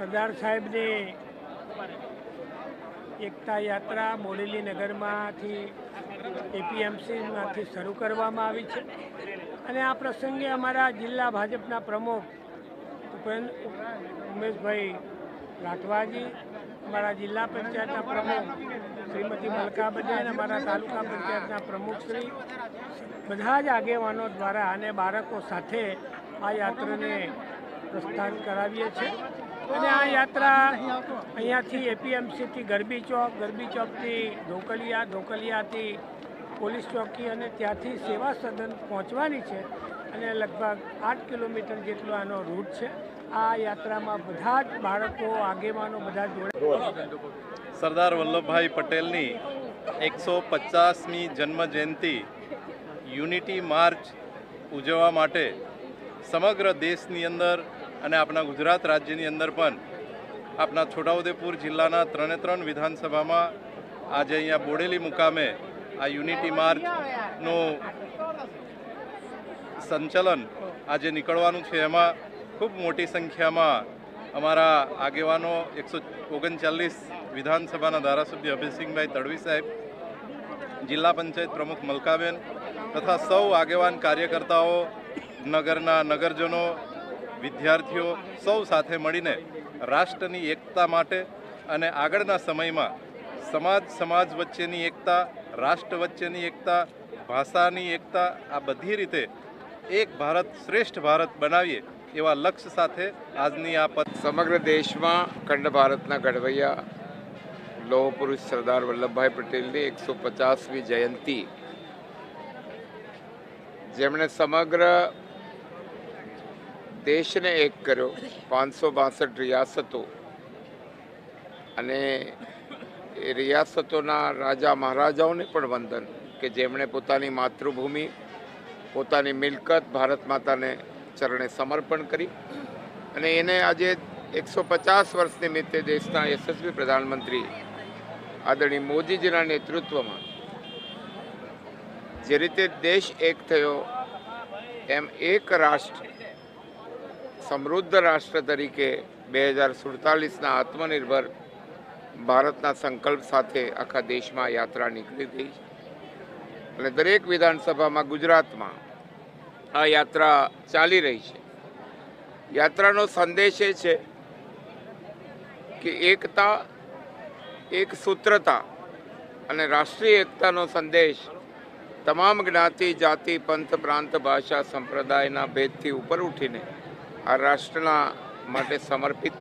સરદાર સાહેબની એકતા યાત્રા બોડેલી નગરમાંથી, એપીએમસીમાંથી શરૂ કરવામાં આવી છે. અને આ પ્રસંગે અમારા જિલ્લા ભાજપના પ્રમુખ ઉમેશભાઈ રાઠવાજી અમારા જિલ્લા પંચાયતના પ્રમુખ શ્રીમતી મલકાબેન અમારા તાલુકા પંચાયતના પ્રમુખ શ્રી, બધા જ આગેવાનો દ્વારા અને બાળકો સાથે આ યાત્રાને પ્રસ્થાન કરાવીએ છીએ. અને આ યાત્રા અહીંયાથી એપીએમસીથી ગરબી ચોક, ગરબી ચોકથી ઢોકલિયા, ઢોકલિયાથી પોલીસ ચોકી અને ત્યાંથી સેવા સદન પહોંચવાની છે અને લગભગ આઠ કિલોમીટર જેટલો આનો રૂટ છે. આ યાત્રામાં બધા જ બાળકો, આગેવાનો બધા જોડે સરદાર વલ્લભભાઈ પટેલની એકસો પચાસમી જન્મ જયંતિ યુનિટી માર્ચ ઉજવવા માટે સમગ્ર દેશની અંદર અને આપણા ગુજરાત રાજ્યની અંદર પણ આપણા છોટાઉદેપુર જિલ્લાના ત્રણે ત્રણ વિધાનસભામાં આજે અહીંયા બોડેલી મુકામે આ યુનિટી માર્ચનું સંચલન આજે નીકળવાનું છે. એમાં ખૂબ મોટી સંખ્યામાં અમારા આગેવાનો એકસો ઓગણચાલીસ વિધાનસભાના ધારાસભ્ય અભયસિંહભાઈ તડવી સાહેબ, જિલ્લા પંચાયત પ્રમુખ મલકાબેન તથા સૌ આગેવાન કાર્યકર્તાઓ, નગરના નગરજનો વિદ્યાર્થીઓ સૌ સાથે મળીને રાષ્ટ્રની એકતા માટે અને આગળના સમયમાં સમાજ સમાજ વચ્ચેની એકતા, રાષ્ટ્ર વચ્ચેની એકતા, ભાષાની એકતા, આ બધી રીતે એક ભારત શ્રેષ્ઠ ભારત બનાવીએ એવા લક્ષ્ય સાથે આજની આ પદ સમગ્ર દેશમાં ખંડ ભારતના ઘડવૈયા લોહ પુરુષ સરદાર વલ્લભભાઈ પટેલની એકસો પચાસમી જયંતિ. જેમણે સમગ્ર દેશને એક કર્યો, પાંચસો બાસઠ રિયાસતો. અને એ રિયાસતોના રાજા મહારાજાઓને પણ વંદન, કે જેમણે પોતાની માતૃભૂમિ, પોતાની મિલકત ભારત માતાને ચરણે સમર્પણ કરી. અને એને આજે એકસો પચાસ વર્ષ નિમિત્તે દેશના યશસ્વી પ્રધાનમંત્રી આદરણીય મોદીજીના નેતૃત્વમાં જે રીતે દેશ એક થયો, એમ એક રાષ્ટ્ર સમૃદ્ધ રાષ્ટ્ર તરીકે બે હજાર સુડતાલીસના આત્મનિર્ભર ભારતના સંકલ્પ સાથે આખા દેશમાં યાત્રા નીકળી છે. અને દરેક વિધાનસભામાં ગુજરાતમાં આ યાત્રા ચાલી રહી છે. યાત્રાનો સંદેશ એ છે કે એકતા, એક સૂત્રતા અને રાષ્ટ્રીય એકતાનો સંદેશ તમામ જ્ઞાતિ, જાતિ, પંથ, પ્રાંત, ભાષા, સંપ્રદાયના ભેદથી ઉપર ઉઠીને આ રાષ્ટ્રના માટે સમર્પિત